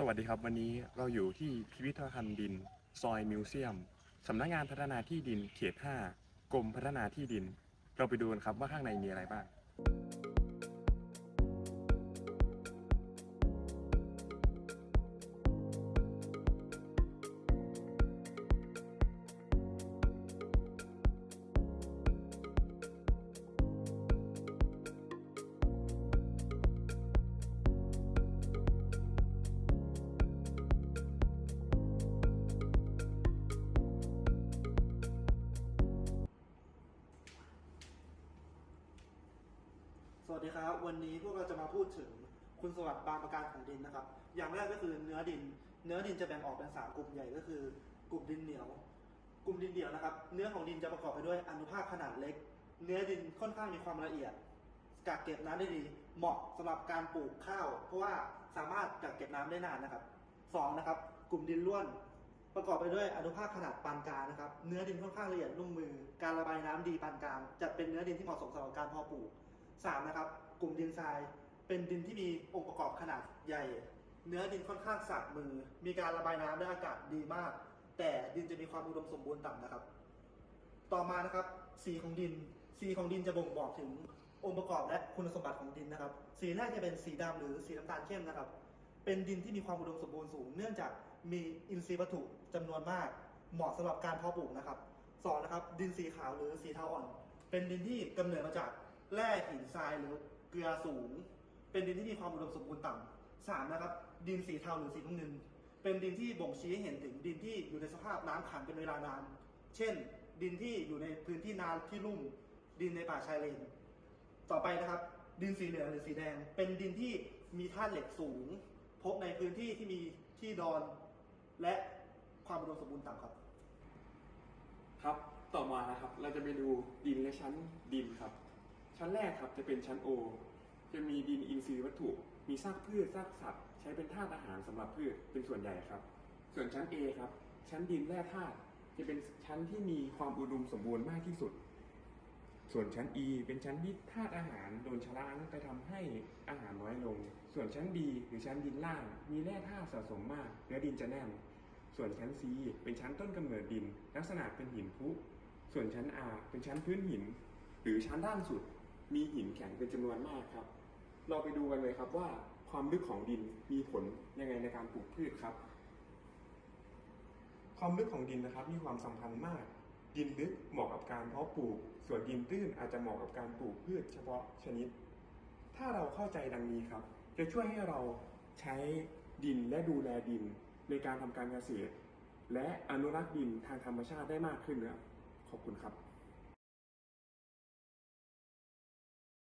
สวัสดีครับ วันนี้เราอยู่ที่พิพิธภัณฑ์ดิน ซอยมิวเซียม สำนักงานพัฒนาที่ดินเขต 5 กรมพัฒนาที่ดิน เราไปดูกันครับว่าข้างในมีอะไรบ้าง วัสดีครับ วันนี้พวกเราจะมาพูดถึงคุณสมบัติบางประการของดินนะครับ อย่างแรกก็คือเนื้อดิน เนื้อดินจะแบ่งออกเป็นสามกลุ่มใหญ่ก็คือ กลุ่มดินเหนียว กลุ่มดินเดี่ยวนะครับ เนื้อของดินจะประกอบไปด้วยอนุภาคขนาดเล็ก เนื้อดินค่อนข้างมีความละเอียดกักเก็บน้ำได้ดี เหมาะสำหรับการปลูกข้าว เพราะว่าสามารถกักเก็บน้ำได้นานนะครับสองนะครับ กลุ่มดินร่วน ประกอบไปด้วยอนุภาคขนาดปานกลางนะครับ เนื้อดินค่อนข้างละเอียดนุ่มมือ การระบายน้ำดีปานกลางจัดเป็นเนื้อดินที่เหมาะสมสำหรับการเพาะปลูก สามนะครับกลุ่มดินทราย เป็นดินที่มีองค์ประกอบขนาดใหญ่ เนื้อดินค่อนข้างสักมือ มีการระบายน้ำและอากาศดีมาก แต่ดินจะมีความอุดมสมบูรณ์ต่ำนะครับ ต่อมานะครับสีของดิน สีของดินจะบ่งบอกถึงองค์ประกอบและคุณสมบัติของดินนะครับ สีแรกจะเป็นสีดำหรือสีน้ำตาลเข้มนะครับ เป็นดินที่มีความอุดมสมบูรณ์สูง เนื่องจากมีอินทรีย์วัตถุจำนวนมาก เหมาะสำหรับการเพาะปลูกนะครับสองนะครับ ดินสีขาวหรือสีเทาอ่อน เป็นดินที่กำเนิดมาจาก แร่หินทรายหรือเกลือสูง เป็นดินที่มีความอุดมสมบูรณ์ต่ำสามนะครับ ดินสีเทาหรือสีน้ำเงินเป็นดินที่บ่งชี้ให้เห็นถึงดินที่อยู่ในสภาพน้ำขังเป็นเวลานาน เช่น ดินที่อยู่ในพื้นที่นาที่ลุ่ม ดินในป่าชายเลน ต่อไปนะครับ ดินสีเหลืองหรือสีแดง เป็นดินที่มีธาตุเหล็กสูง พบในพื้นที่ที่มีที่ดอน และความอุดมสมบูรณ์ต่ำครับ ครับ ต่อมานะครับ เราจะไปดูดินและชั้นดินครับ ชั้นแรกครับจะเป็นชั้น O จะมีดินอินทรีย์วัตถุ มีซากพืชซากสัตว์ ใช้เป็นธาตุอาหารสำหรับพืชเป็นส่วนใหญ่ครับ ส่วนชั้น A ครับ ชั้นดินแร่ธาตุจะเป็นชั้นที่มีความอุดมสมบูรณ์มากที่สุด ส่วนชั้น E เป็นชั้นที่ธาตุอาหารโดนชะล้างไปทำให้อาหารน้อยลง ส่วนชั้น B หรือชั้นดินล่าง มีแร่ธาตุสะสมมากเนื้อดินจะแน่น ส่วนชั้น C เป็นชั้นต้นกำเนิดดิน ลักษณะเป็นหินพุ ส่วนชั้น R เป็นชั้นพื้นหิน หรือชั้นด้านสุด มีหินแข็งเป็นจำนวนมากครับ เราไปดูกันเลยครับว่าความลึกของดินมีผลยังไงในการปลูกพืชครับ ความลึกของดินนะครับมีความสำคัญมาก ดินลึกเหมาะกับการเพาะปลูก ส่วนดินตื้นอาจจะเหมาะกับการปลูกพืชเฉพาะชนิด ถ้าเราเข้าใจดังนี้ครับ จะช่วยให้เราใช้ดินและดูแลดินในการทำการเกษตร และอนุรักษ์ดินทางธรรมชาติได้มากขึ้นนะขอบคุณครับ